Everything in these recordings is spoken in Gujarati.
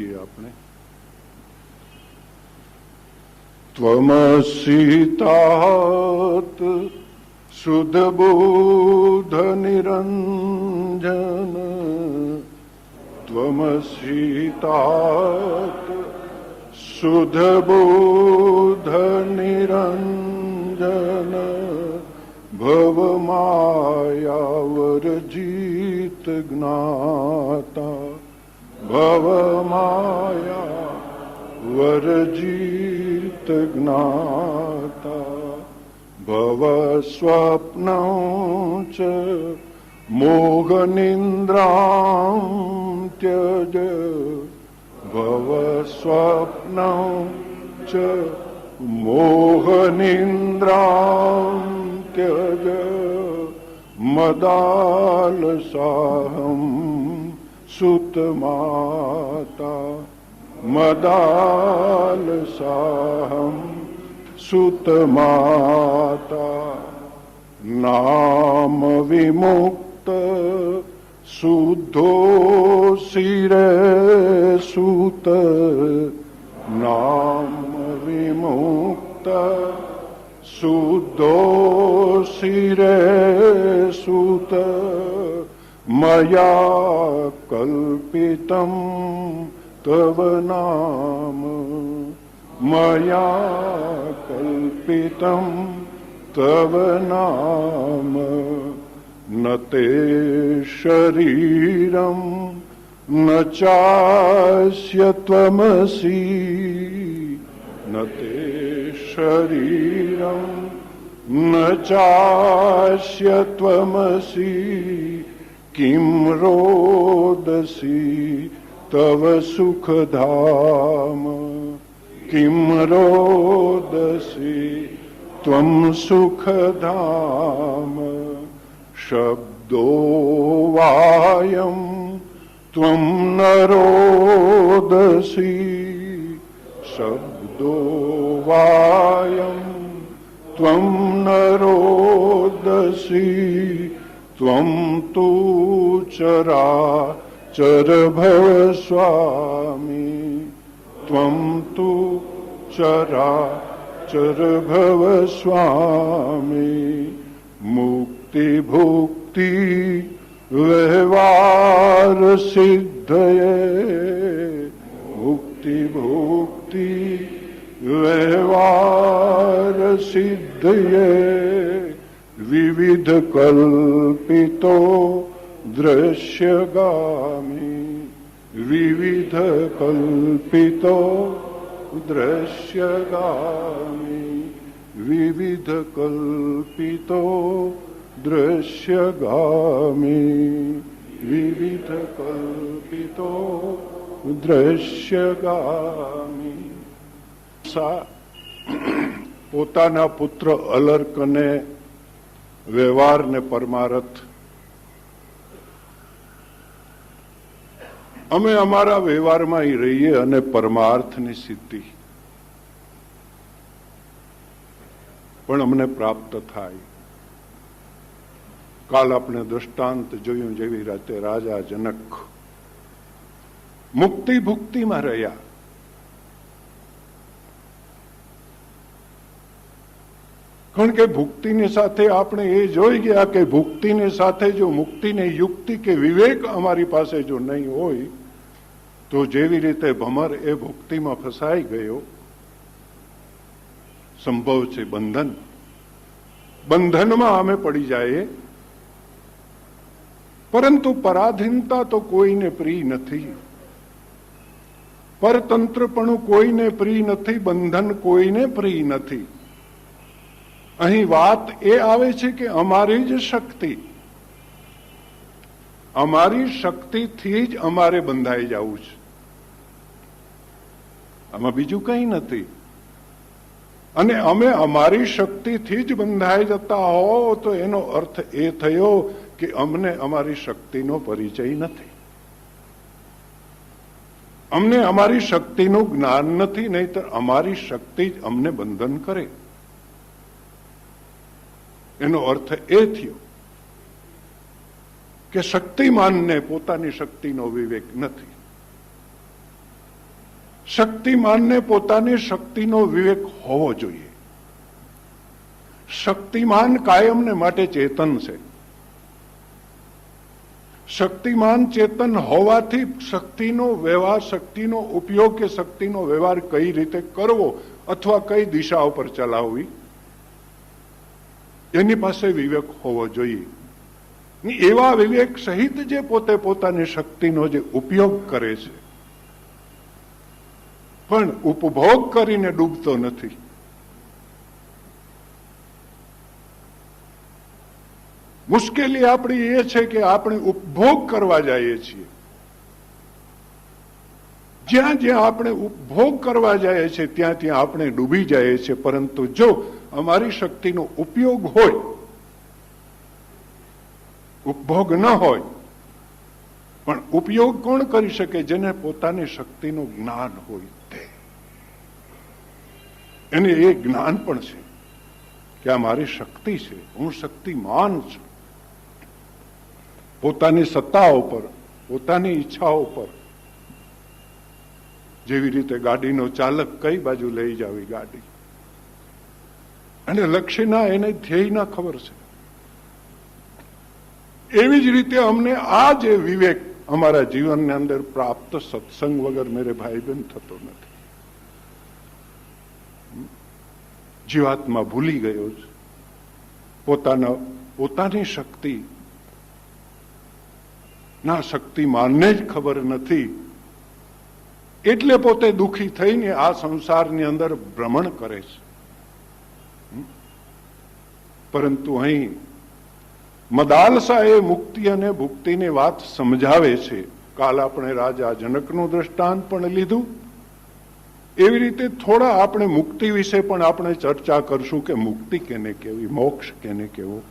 છીએ આપણે. ત્વમસીતાત શુદ્ધ બુધ નિરંજન ત્વમસીતાત શુદ્ધ બુધ નિરંજન ભવમાયાવરજીત જ્ઞાતા ભવમાયા વરજીત જ્ઞાતા ભવ સ્વપ્ન ચ મોહનિંદ્રા ત્યજ ભવ સ્વપ્ન ચ મોહનિંદ્રા ત્યજ મદાલસાહમ સુત માતા મદાલ સાહમ સુત માતા નામ વિમુક્ત શુદ્ધો શિરે સુત નામ વિમુક્ત શુદ્ધો શિરે સુત કલ્પિતમ તવ નામ ન તે શરીરમ ન ચાસ્ય ત્વમસી ન તે શરીરમ ન ચાસ્ય ત્વમસી કિમ રોદસી તવ સુખધામ કિમ રોદસી ત્વમ સુખધામ सुखधाम? किं ત્વમ त्वं રોદસી શબ્દો વાયમ ત્વમ ન રોદસી ત્વમ તુ ચરા ચરભવ સ્વામી તુ ચરા ચરભવ સ્વામી મુક્તિ ભુક્તિ વ્યવહાર સિદ્ધયે મુક્તિ ભુક્તિ વ્યવહાર સિદ્ધયે વિવિધ કલ્પિતો દ્રશ્યગામી વિવિધ કલ્પિતો દ્રશ્યગામી વિવિધ કલ્પિતો દ્રશ્યગામી વિવિધ કલ્પિતો દ્રશ્યગામી સા પોતાના પુત્ર અલર્કને વ્યવહાર ને પરમારથ. અમે અમારા વ્યવહારમાં રહીએ અને પરમાર્થની સિદ્ધિ. પણ અમને પ્રાપ્ત થાય. કાલ આપણે દૃષ્ટાંત જોયું જેવી રીતે રાજા જનક મુક્તિ ભુક્તિમાં રહ્યા. કારણ કે ભુક્તિની સાથે આપણે એ જોઈ ગયા કે ભુક્તિની સાથે જો મુક્તિની યુક્તિ કે વિવેક અમારી પાસે જો નહીં હોય, તો જેવી રીતે ભમર એ ભુક્તિમાં ફસાઈ ગયો, સંભવ છે બંધન. બંધનમાં અમે પડી જાય પરંતુ પરાધીનતા તો કોઈને પ્રિય નથી. પરતંત્રપણું કોઈને પ્રિય નથી, બંધન કોઈને પ્રિય નથી. અહીં વાત એ આવે છે કે અમારી જ શક્તિ. અમારી શક્તિથી જ અમારે બંધાઈ જવું છે. આમાં બીજું કંઈ નથી. અને અમે અમારી શક્તિથી જ બંધાઈ જતા હો તો એનો અર્થ એ થયો કે અમને અમારી શક્તિનો પરિચય નથી. અમને અમારી શક્તિનું જ્ઞાન નથી, નહીતર અમારી શક્તિ જ અમને બંધન કરે. એનો અર્થ એ થયો કે શક્તિમાનને પોતાની શક્તિનો વિવેક નથી. શક્તિમાનને પોતાની શક્તિનો વિવેક હોવો જોઈએ. શક્તિમાન કાયમને માટે ચેતન છે. શક્તિમાન ચેતન હોવાથી શક્તિનો વ્યવહાર, શક્તિનો ઉપયોગ કે શક્તિનો વ્યવહાર કઈ રીતે કરવો અથવા કઈ દિશા ઉપર ચલાવવી એની પાસે વિવેક હોવો જોઈએ. એવા વિવેક સહિત જે પોતે પોતાની શક્તિનો જે ઉપયોગ કરે છે. પણ ઉપભોગ કરીને ડૂબતો નથી. મુશ્કેલી આપણી એ છે કે આપણે ઉપભોગ કરવા જઈએ છીએ. જ્યાં જ્યાં આપણે ઉપભોગ કરવા જઈએ છીએ, ત્યાં ત્યાં આપણે ડૂબી જઈએ છીએ. પરંતુ જો અમારી શક્તિનો ઉપયોગ હોય, ઉપભોગ ન હોય, પણ ઉપયોગ કોણ કરી શકે જેને પોતાની શક્તિનું જ્ઞાન હોય તે? એને એ જ્ઞાન પણ છે કે આ મારી શક્તિ છે, હું શક્તિમાન છું. પોતાની સત્તા ઉપર, પોતાની ઈચ્છાઓ પર જેવી રીતે ગાડીનો ચાલક કઈ બાજુ લઈ જાવી ગાડી? અને લક્ષ્યના એને ધ્યેયના ખબર છે. એવી જ રીતે અમને આ જે વિવેક અમારા જીવનની અંદર પ્રાપ્ત સત્સંગ વગર મેરે ભાઈ થતો નથી. જીવાત્મા ભૂલી ગયો છે. પોતાના, પોતાની શક્તિ. ના શક્તિમાનને જ ખબર નથી. એટલે પોતે દુઃખી થઈને આ સંસારની અંદર ભ્રમણ કરે છે. પરંતુ અહીં મદાલસા એ મુક્તિ અને ભુક્તિની વાત સમજાવે છે. કાલ આપણે રાજા જનકનું દ્રષ્ટાંત પણ લીધું. એવી રીતે થોડા આપણે મુક્તિ વિશે પણ આપણે ચર્ચા કરશું કે મુક્તિ કેને કેવી, મોક્ષ કેને કેવો.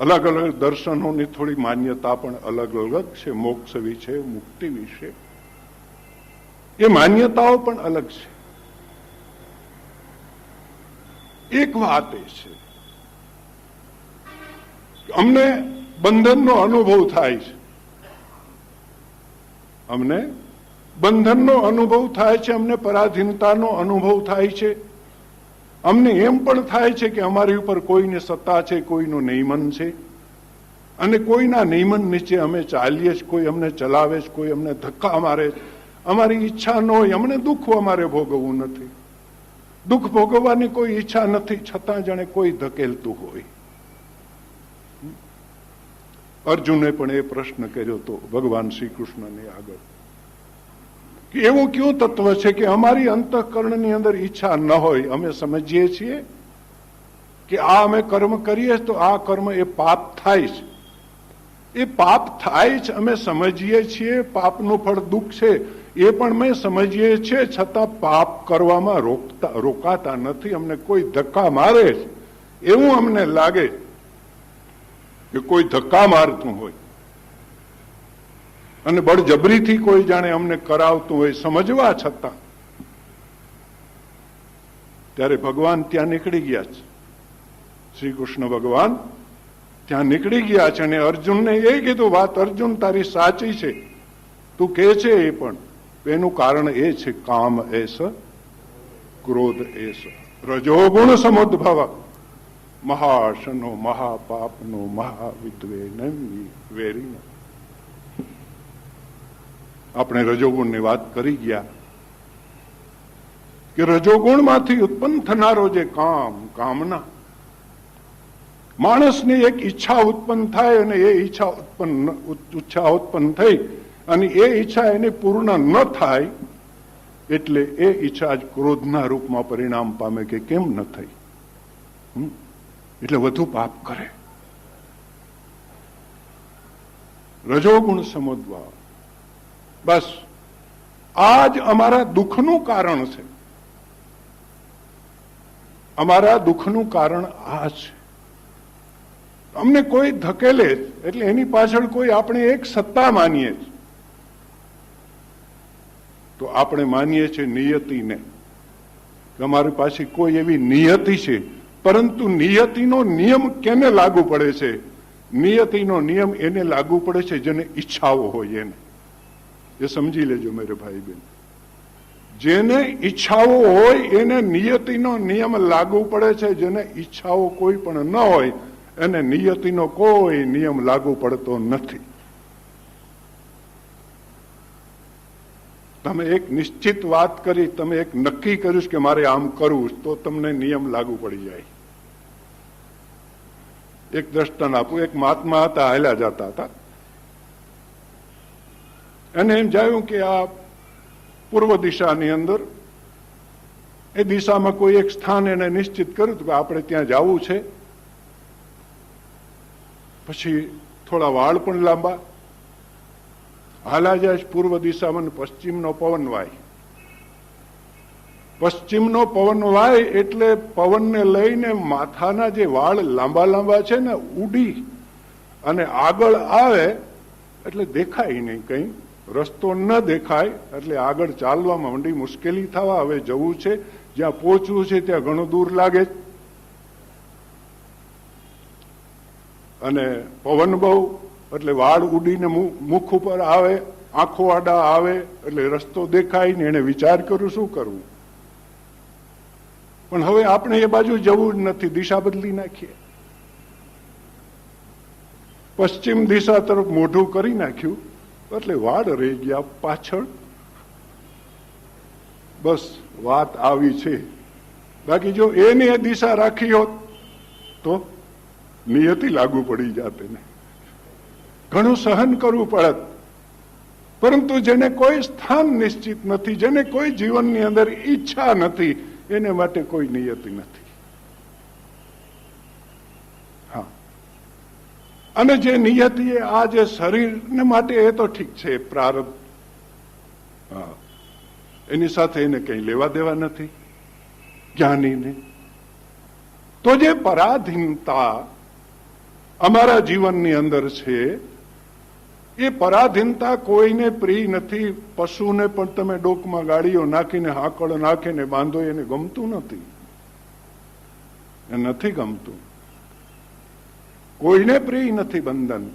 અલગ અલગ દર્શનોની થોડી માન્યતા પણ અલગ અલગ છે. મોક્ષ વિશે, મુક્તિ વિશે. એ માન્યતાઓ પણ અલગ છે. એક વાત એ છે અમને બંધનનો અનુભવ થાય છે. અમને બંધનનો અનુભવ થાય છે, અમને પરાધીનતાનો અનુભવ થાય છે. અમને એમ પણ થાય છે કે અમારી ઉપર કોઈને સત્તા છે, કોઈનું નિયમન છે. અને કોઈના નિયમન નીચે અમે ચાલીએ છીએ, કોઈ અમને ચલાવે છે, કોઈ અમને ધક્કા મારે અમારી ઈચ્છા ન હોય, અમને દુઃખ અમારે ભોગવવું નથી. દુઃખ ભોગવવાની કોઈ ઈચ્છા નથી, છતાં જાણે કોઈ ધકેલતું હોય. અર્જુને પણ એ પ્રશ્ન કર્યો હતો ભગવાન શ્રી કૃષ્ણની આગળ એવું કયું તત્વ છે કે અમારી અંતઃકરણની અંદર ઈચ્છા ન હોય? અમે સમજીએ છીએ કે આ અમે કર્મ કરીએ તો આ કર્મ એ પાપ થાય છે એ પાપ થાય છે અમે સમજીએ છીએ, પાપનું ફળ દુઃખ છે. એ પણ મેં સમજીએ છીએ, છતાં પાપ કરવામાં રોકતા, રોકાતા નથી. અમને કોઈ ધક્કા મારે એવું અમને લાગે કે કોઈ ધક્કા મારતું હોય. અને બળજબરીથી કોઈ જાણે અમને કરાવતું હોય, સમજવા છતાં. ત્યારે ભગવાન ત્યાં નીકળી ગયા છે. શ્રી કૃષ્ણ ભગવાન ત્યાં નીકળી ગયા છે અને અર્જુનને એ કીધું, વાત અર્જુન તારી સાચી છે. તું કે છે એ પણ. એનું કારણ એ છે, કામ એસ, ક્રોધ એસ. રજોગુણ સમુદ્ભવ, મહાશનો, મહાપાપનો મહાવિદ્વે વેરી આપણે રજોગુણની વાત કરી ગયા કે રજોગુણમાંથી ઉત્પન્ન થનારો જે કામ, કામના, માણસની એક ઈચ્છા ઉત્પન્ન થાય અને એ ઈચ્છા ઉત્પન્ન ઈચ્છા ઉત્પન્ન થઈ અને એ ઈચ્છા એની પૂર્ણ ન થાય, એટલે એ ઈચ્છા જ ક્રોધના રૂપમાં પરિણામ પામે કે કેમ ન થઈ? એટલે વધુ પાપ કરે. રજોગુણ સમજવા. બસ આ જ અમારા દુઃખનું કારણ છે. અમારા દુઃખનું કારણ આ છે. અમને કોઈ ધકેલે એટલે એની પાછળ કોઈ આપણે એક સત્તા માનીએ છીએ તો આપણે માનીએ છીએ નિયતિને. કે અમારી પાસે કોઈ એવી નિયતિ છે? પરંતુ નિયતિનો નિયમ કેને લાગુ પડે છે? નિયતિનો નિયમ એને લાગુ પડે છે જેને ઈચ્છાઓ હોય એને. એ સમજી લેજો મેરે ભાઈ બેન જેને ઈચ્છાઓ હોય એને નિયતિનો નિયમ લાગુ પડે છે જેને ઈચ્છાઓ કોઈ પણ ન હોય, એને નિયતિનો કોઈ નિયમ લાગુ પડતો નથી. તમે એક નિશ્ચિત વાત કરી, તમે એક નક્કી કર્યું કે મારે આમ કરવું, તો તમને નિયમ લાગુ પડી જાય. એક દ્રષ્ટાંત આપું, એક મહાત્મા હતા, હાલ્યા જતા હતા. એને એમ જાયું કે આ પૂર્વ દિશાની અંદર, એ દિશામાં કોઈ એક સ્થાન એને નિશ્ચિત કર્યું હતું કે આપણે ત્યાં જવું છે. પછી થોડા વાળ પણ લાંબા હાલા જાય પૂર્વ દિશામાં પશ્ચિમનો પવન વાય પશ્ચિમનો પવન વાય એટલે પવનને લઈને માથાના જે વાળ લાંબા લાંબા છે ને, ઉડી અને આગળ આવે એટલે દેખાય નહીં કંઈ. રસ્તો ન દેખાય એટલે આગળ ચાલવામાં માંડી મુશ્કેલી થવા હવે જવું છે. જ્યાં પહોંચવું છે ત્યાં ઘણું દૂર લાગે અને પવન બહુ એટલે વાળ ઉડીને મુખ ઉપર આવે, આંખો આડા આવે, એટલે રસ્તો દેખાય ને એને વિચાર કરું, શું કરવું પણ હવે આપણે એ બાજુ જવું નથી, દિશા બદલી નાખીએ. પશ્ચિમ દિશા તરફ મોઢું કરી નાખ્યું, એટલે વાડ રહી ગયા પાછળ. બસ, વાત આવી છે. બાકી જો એની દિશા રાખી હોત, તો નિયતિ લાગુ પડી જાત એને. ઘણું સહન કરવું પડત. પરંતુ જેને કોઈ સ્થાન નિશ્ચિત નથી, જેને કોઈ જીવનની અંદર ઈચ્છા નથી, એને માટે કોઈ નિયતિ નથી. હા. અને જે નિયતિ આ જે શરીરને માટે એ તો ઠીક છે પ્રારબ્ધ. હા. એની સાથે એને કંઈ લેવા દેવા નથી, જ્ઞાનીને. તો જે પરાધીનતા અમારા જીવનની અંદર છે એ પરાધીનતા કોઈને પ્રિય નથી. પશુને પણ તમે ડોકમાં ગાડીઓ નાખીને હાકળ નાખીને બાંધો એને ગમતું નથી. એ નથી ગમતું. કોઈને પ્રિય નથી બંધન.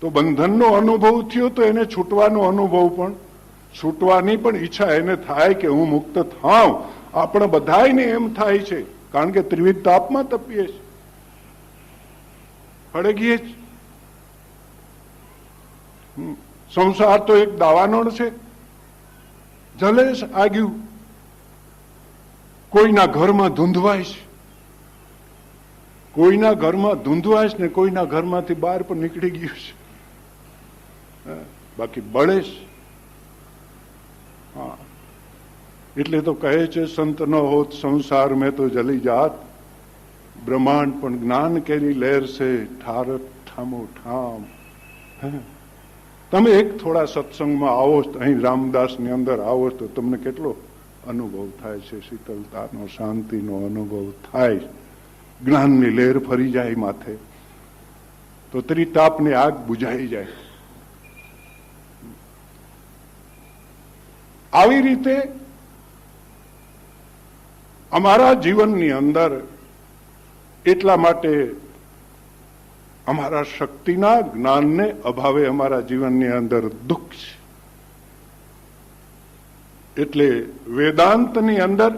તો બંધનનો અનુભવ થયો તો એને છૂટવાનો અનુભવ પણ. છૂટવાની પણ ઈચ્છા એને થાય કે હું મુક્ત થાવ આપણે બધાને એમ થાય છે. કારણ કે ત્રિવિધ તાપમાં તપીએ છીએ. ફળગીએ હમ. સંસાર તો એક દાવાનળ છે. જલેશ આગ્યું કોઈના ઘરમાં ધૂંધવાઈશ કોઈના ઘરમાં ધૂંધવાઈશ ને કોઈના ઘરમાંથી બહાર પણ નીકળી ગયું છે. બાકી બળેશ હા, એટલે તો કહે છે, સંત ન હોત સંસાર, મેં તો જલી જાત. બ્રહ્માંડ પણ જ્ઞાન કેરી લહેર છે. ઠારત ઠામો ઠામ. હે. તમે એક થોડા સત્સંગમાં આવો અહીં રામદાસની અંદર આવો તો તમને કેટલો અનુભવ થાય છે? શીતલતાનો, શાંતિનો અનુભવ થાય જ્ઞાનની લહેર ફરી જાય માથે. તો ત્રિતાપની આગ બુઝાઈ જાય. આવી રીતે અમારા જીવનની અંદર એટલા માટે અમારા શક્તિના જ્ઞાનને અભાવે અમારા જીવનની અંદર દુઃખ છે. એટલે વેદાંતની અંદર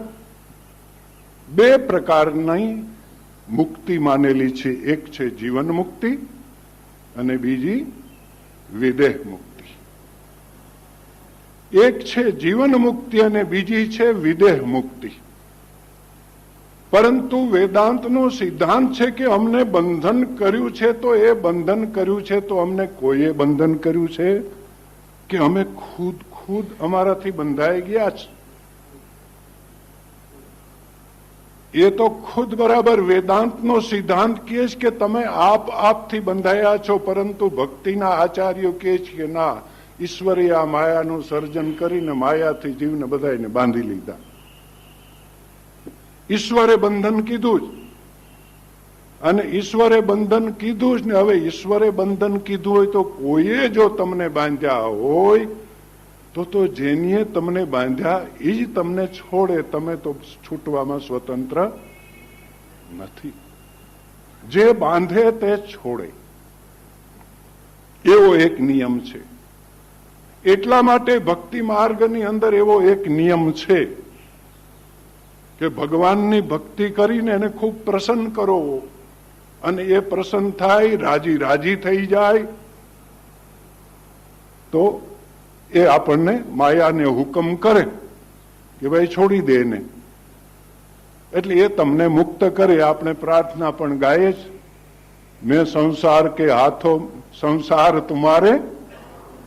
બે પ્રકારની મુક્તિ માનેલી છે. એક છે જીવન મુક્તિ અને બીજી વિદેહ મુક્તિ. એક છે જીવન મુક્તિ અને બીજી છે વિદેહ મુક્તિ. પરંતુ વેદાંતનો સિદ્ધાંત છે કે અમને બંધન કર્યું છે તો એ બંધન કર્યું છે તો અમને કોઈએ બંધન કર્યું છે? કે અમે ખુદ ખુદ અમારાથી બંધાઈ ગયા છે? એ તો ખુદ બરાબર વેદાંતનો સિદ્ધાંત કહે છે કે તમે આપ આપથી બંધાયા છો, પરંતુ ભક્તિના આચાર્યો કહે છે કે ના, ઈશ્વરે આ માયાનું સર્જન કરીને માયાથી જીવને બધાને બાંધી લીધા. ઈશ્વરે બંધન કીધું જ. અને ઈશ્વરે બંધન કીધું જ ને હવે ઈશ્વરે બંધન કીધું હોય તો કોઈએ જો તમને બાંધ્યા હોય, તો તો જેનીએ તમને બાંધ્યા એ જ તમને છોડે, તમે તો છૂટવામાં સ્વતંત્ર નથી. જે બાંધે તે છોડે. એવો એક નિયમ છે. એટલા માટે ભક્તિ માર્ગની અંદર એવો એક નિયમ છે. કે ભગવાનની ભક્તિ કરીને એને ખૂબ પ્રસન્ન કરો. અને એ પ્રસન્ન થાય, રાજી રાજી થઈ જાય, તો એ આપણને માયાને હુકમ કરે કે ભાઈ છોડી દે એને. એટલે એ તમને મુક્ત કરે. આપણે પ્રાર્થના પણ ગાય જ. મેં સંસાર કે હાથો, સંસાર તુમારે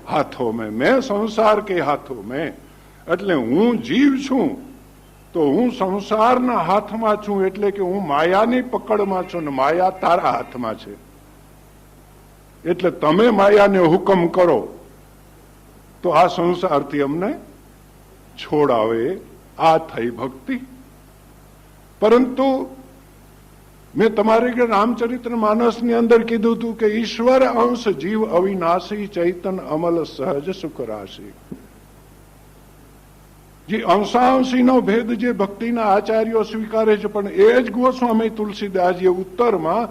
હાથો મેં. મેં સંસાર કે હાથો મેં. એટલે હું જીવ છું. તો હું સંસારના હાથમાં છું એટલે કે હું માયાની પકડમાં છું ને માયા તારા હાથમાં છે. એટલે તમે માયાને હુકમ કરો, તો આ સંસારથી અમને છોડાવે, આ થઈ ભક્તિ. પરંતુ મેં તમારે કે રામચરિત્ર માનસની અંદર કીધું હતું કે ઈશ્વર અંશ જીવ અવિનાશી, ચૈતન અમલ સહજ સુખ રાશિ. જે અંશાંશીનો ભેદ જે ભક્તિના આચાર્યો સ્વીકારે છે, પણ એ જ ગોસ્વામી તુલસીદાસજીએ ઉત્તરમાં,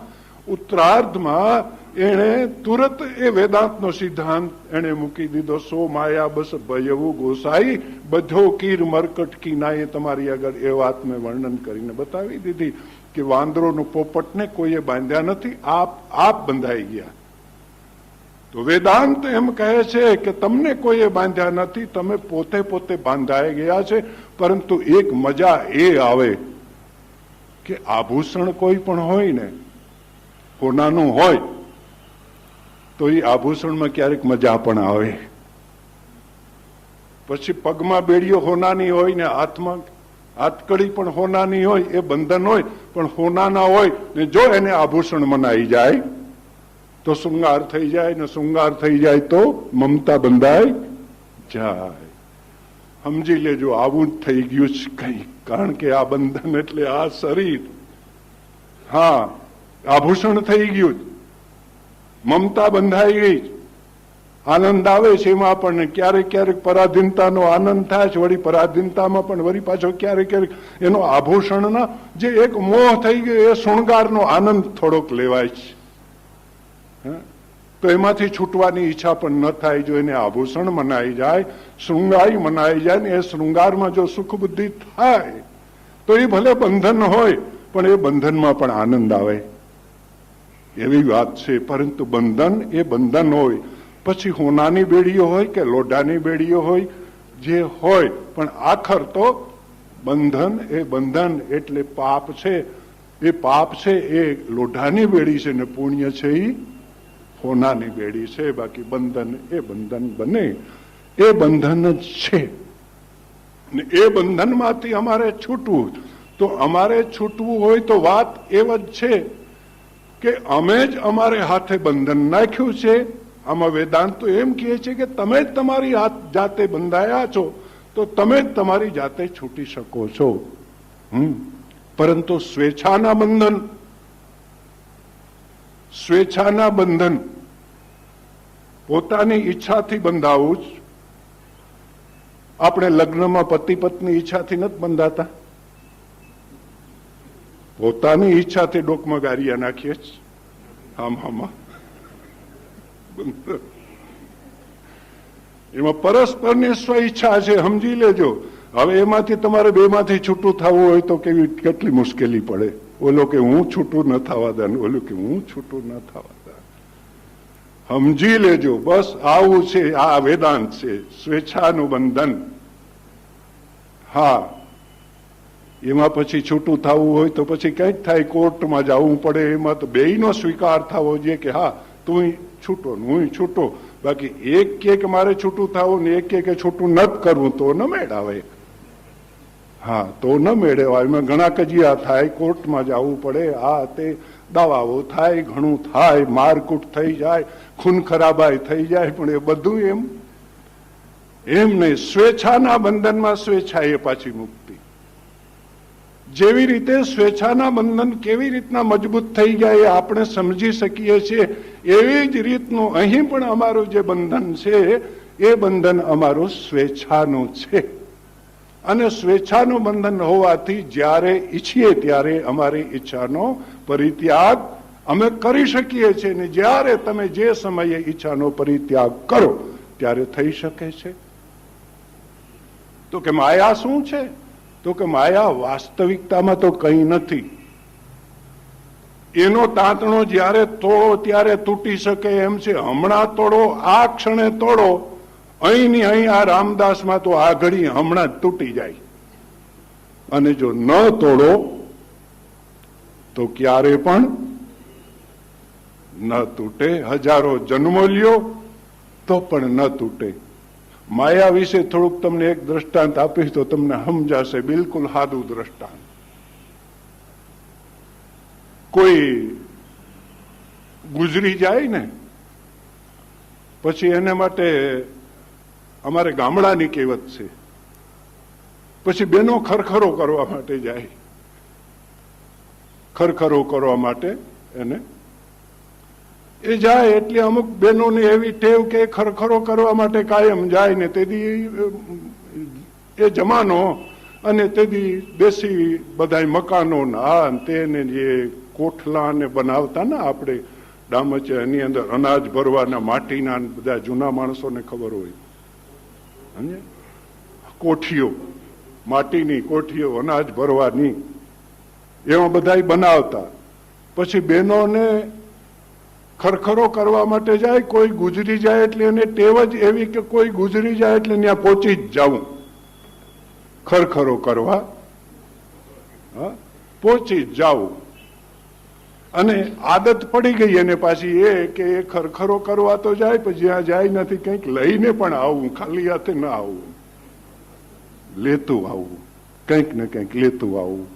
ઉત્તરાર્ધમાં એણે તુરત એ વેદાંતનો સિદ્ધાંત એણે મૂકી દીધો, સો માયા બસ ભયવું ગોસાઈ, બધો કીર મરકટ કીના એ તમારી આગળ એ વાત મેં વર્ણન કરીને બતાવી દીધી કે વાંદરોનું પોપટને કોઈએ બાંધ્યા નથી, આપ આપ બંધાઈ ગયા. તો વેદાંત એમ કહે છે કે તમને કોઈએ બાંધ્યા નથી, તમે પોતે પોતે બાંધાઈ ગયા છે, પરંતુ એક મજા એ આવે કે આભૂષણ કોઈ પણ હોય ને કોનાનું હોય, તો એ આભૂષણમાં ક્યારેક મજા પણ આવે. પછી પગમાં બેડીઓ હોનાની હોય ને, હાથમાં હાથકડી પણ હોનાની હોય, એ બંધન હોય, પણ હોનાના હોય ને, જો એને આભૂષણ મનાઈ જાય તો શૃંગાર થઈ જાય ને શૃંગાર થઈ જાય તો મમતા બંધાય જાય. સમજી લેજો, આવું જ થઈ ગયું છે કઈ. કારણ કે આ બંધન એટલે આ શરીર. હા, આભૂષણ થઈ ગયું મમતા બંધાઈ ગઈ આનંદ આવે છે એમાં આપણને. ક્યારેક ક્યારેક પરાધીનતાનો આનંદ થાય છે, વળી પરાધીનતામાં પણ વળી પાછો ક્યારેક ક્યારેક એનો આભૂષણના જે એક મોહ થઈ ગયો, એ શૃંગારનો આનંદ થોડોક લેવાય છે? તો એમાંથી છૂટવાની ઈચ્છા પણ ન થાય જો એને આભૂષણ મનાઈ જાય શૃંગારી મનાઈ જાય ને એ શૃંગારમાં જો સુખ બુદ્ધિ થાય, તો એ ભલે બંધન હોય, પણ એ બંધનમાં પણ આનંદ આવે. એવી વાત છે, પરંતુ બંધન એ બંધન હોય. પછી હોનાની બેડીઓ હોય કે લોઢાની બેડીઓ હોય, જે હોય, પણ આખર તો બંધન એ બંધન એટલે પાપ છે. એ પાપ છે, એ લોઢાની બેડી છે ને પુણ્ય છે એ હોનાની બેડી છે, બાકી બંધન એ બંધન બને. એ બંધન જ છે. ને એ બંધનમાંથી અમારે છૂટવું. તો અમારે છૂટવું હોય તો વાત એવ જ છે કે અમે જ અમારે હાથે બંધન નાખ્યું છે. આમાં વેદાંત તો એમ કહે છે કે તમે જ તમારી હાથ જાતે બંધાયા છો, તો તમે જ તમારી જાતે છૂટી શકો છો. હમ. પરંતુ સ્વેચ્છાના બંધન સ્વેચ્છાના બંધન. પોતાની ઈચ્છાથી બંધાવું જ. આપણે લગ્નમાં પતિ પત્ની ઈચ્છાથી નથી બંધાતા. પોતાની ઈચ્છાથી ડોકમાં ગારિયા નાખીએ જ. આમ આમાં એમાં પરસ્પરની સ્વ ઈચ્છા છે, સમજી લેજો. હવે એમાંથી તમારે બેમાંથી છૂટું થવું હોય તો કેવી કેટલી મુશ્કેલી પડે. ઓલો કે હું છૂટું ન થવા દે ઓલું કે હું છૂટું ન થવા દે સમજી લેજો બસ આવું છે આ વેદાંત છે સ્વેચ્છાનું બંધન હા એમાં પછી છૂટું થવું હોય તો પછી કંઈક થાય કોર્ટમાં જવું પડે એમાં તો બેયનો સ્વીકાર થવો જોઈએ કે હા તું છૂટો હું છૂટો બાકી એક કે મારે છૂટું થવું ને એક કે છૂટું ન કરવું તો ન મેળાવે હા, તો ન મેળવાય એમાં ઘણા કજિયા થાય, કોર્ટમાં જવું પડે. આ તે દાવાઓ થાય, ઘણું થાય, મારકૂટ થઈ જાય, ખૂન ખરાબાઈ થઈ જાય, પણ એ બધું એમ એમ નહીં. સ્વેચ્છાના બંધનમાં સ્વેચ્છા એ પાછી મુક્તિ. જેવી રીતે સ્વેચ્છાના બંધન કેવી રીતના મજબૂત થઈ જાય એ આપણે સમજી શકીએ છીએ. એવી જ રીતનું અહીં પણ અમારું જે બંધન છે, એ બંધન અમારું સ્વેચ્છાનું છે. અને સ્વેચ્છાનું બંધન હોવાથી જ્યારે ઈચ્છીએ ત્યારે અમારી ઈચ્છાનો પરિત્યાગ અમે કરી શકીએ છીએ ને જ્યારે તમે જે સમયે ઈચ્છાનો પરિત્યાગ કરો, ત્યારે થઈ શકે છે. તો કે માયા શું છે? તો કે માયા વાસ્તવિકતામાં તો કંઈ નથી. એનો તાંતણો જ્યારે તોડો, ત્યારે તૂટી શકે એમ છે. હમણાં તોડો, આ ક્ષણે તોડો અહીંની અહીં આ રામદાસમાં તો આ ઘડી હમણાં જ તૂટી જાય. અને જો ન તોડો, તો ક્યારે પણ ન તૂટે. હજારો જન્મો લ્યો, તો પણ ન તૂટે. માયા વિશે થોડુંક તમને એક દ્રષ્ટાંત આપીશ, તો તમને સમજાશે બિલકુલ સાદું દ્રષ્ટાંત. કોઈ ગુજરી જાય ને, પછી એને માટે અમારે ગામડાની કહેવત છે. પછી બેનો ખરખરો કરવા માટે જાય. ખરખરો કરવા માટે એને એ જાય એટલે અમુક બહેનોને એવી ટેવ કે ખરખરો કરવા માટે કાયમ જાય ને તેથી એ જમાનો અને તેથી દેશી બધા મકાનો ના આ ને જે કોઠલા ને બનાવતા ને આપણે ડામચે એની અંદર અનાજ ભરવાના માટીના બધા જૂના માણસોને ખબર હોય. સમજે કોઠીઓ, માટીની કોઠીઓ અનાજ ભરવાની. એમાં બધાય બનાવતા. પછી બહેનોને ખરખરો કરવા માટે જાય, કોઈ ગુજરી જાય એટલે એને ટેવ જ એવી કે કોઈ ગુજરી જાય એટલે ત્યાં પહોંચી જ જાવું ખરખરો કરવા. હા? પહોંચી જ જાવું અને આદત પડી ગઈ એને પાછી એ કે એ ખરખરો કરવા તો જાય, પણ જ્યાં જાય નથી, કંઈક લઈને પણ આવું, ખાલી હાથે ના આવું લેતું આવવું કંઈક ને કંઈક લેતું આવવું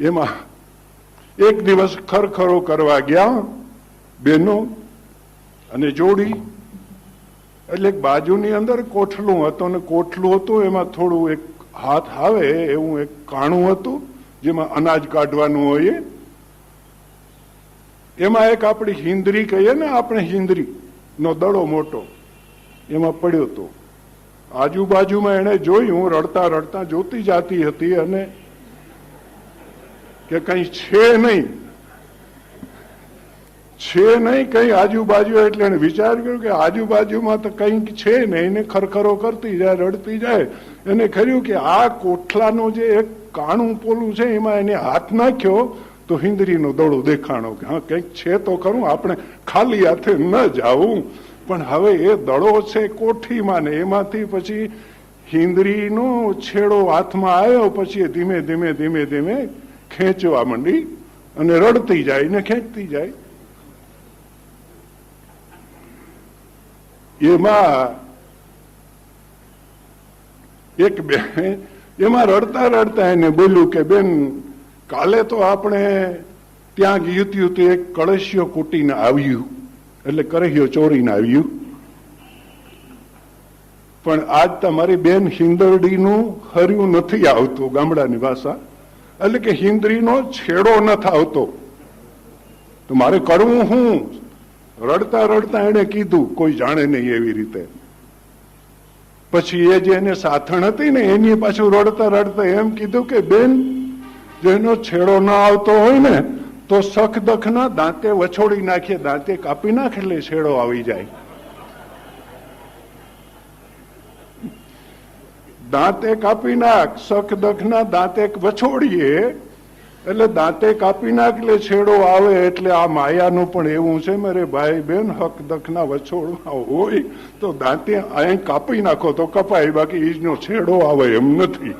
એમાં એક દિવસ ખરખરો કરવા ગયા, બેનો અને જોડી, એટલે બાજુની અંદર કોઠલું હતું ને કોઠલું હતું, એમાં થોડું એક હાથ આવે, એવું એક કાણું હતું, જેમાં અનાજ કાઢવાનું હોય. એમાં એક આપણી હિંદરી કહીએ ને, આપણે હિંદરી નો દડો મોટો, એમાં પડ્યો હતો આજુબાજુમાં એને જોયું, રડતા રડતા જોતી જાતી હતી અને કે કઈ છે નહીં. છે નહીં કઈ આજુબાજુ એટલે એને વિચાર કર્યો કે આજુબાજુમાં તો કંઈક છે નહીં, એને ખરખરો કરતી જાય, રડતી જાય. એને ખર્યું કે આ કોઠલાનું જે એક કાણું પોલું છે, એમાં એને હાથ નાખ્યો તો હિન્દરીનો દડો દેખાણો કે, હા, કંઈક છે તો ખરું, આપણે ખાલી હાથે ન જાવું પણ હવે એ દડો છે કોઠીમાં ને એમાંથી પછી હિન્દરીનો છેડો હાથમાં આવ્યો, પછી ધીમે ધીમે ધીમે ધીમે ખેંચવા માંડી અને રડતી જાય ને ખેંચતી જાય. એમાં એક બેન એમાં રડતા રડતા એને બોલ્યું કે, બેન કાલે તો આપણે ત્યાં ગયું હતું, તો એક કૂટીને આવ્યું, એટલે કરહિયો ચોરીને આવ્યું. પણ આજ તમારી બેન હિંદરડીનું હર્યું નથી આવતું ગામડાની ભાષા. એટલે કે હિંદરીનો છેડો નથી આવતો. તો મારે કરવું હું? રડતા રડતા એને કીધું, કોઈ જાણે નહીં એવી રીતે. પછી એ જે એને સાથણ હતી ને, એની પાછું રડતા રડતા એમ કીધું કે, બેન જો એનો છેડો ના આવતો હોય ને, તો સખ દખના દાંતે વછોડી નાખીએ દાંતે કાપી નાખે એટલે છેડો આવી જાય. દાંતે કાપી નાખ સખ દખના દાંતે વછોડીએ, એટલે દાંતે કાપી નાખ એટલે છેડો આવે એટલે આ માયાનું પણ એવું છે મારે ભાઈ બેન હક દખના વછોડવા હોય તો દાંતે અહીં કાપી નાખો તો કપાય, બાકી ઈજનો છેડો આવે એમ નથી.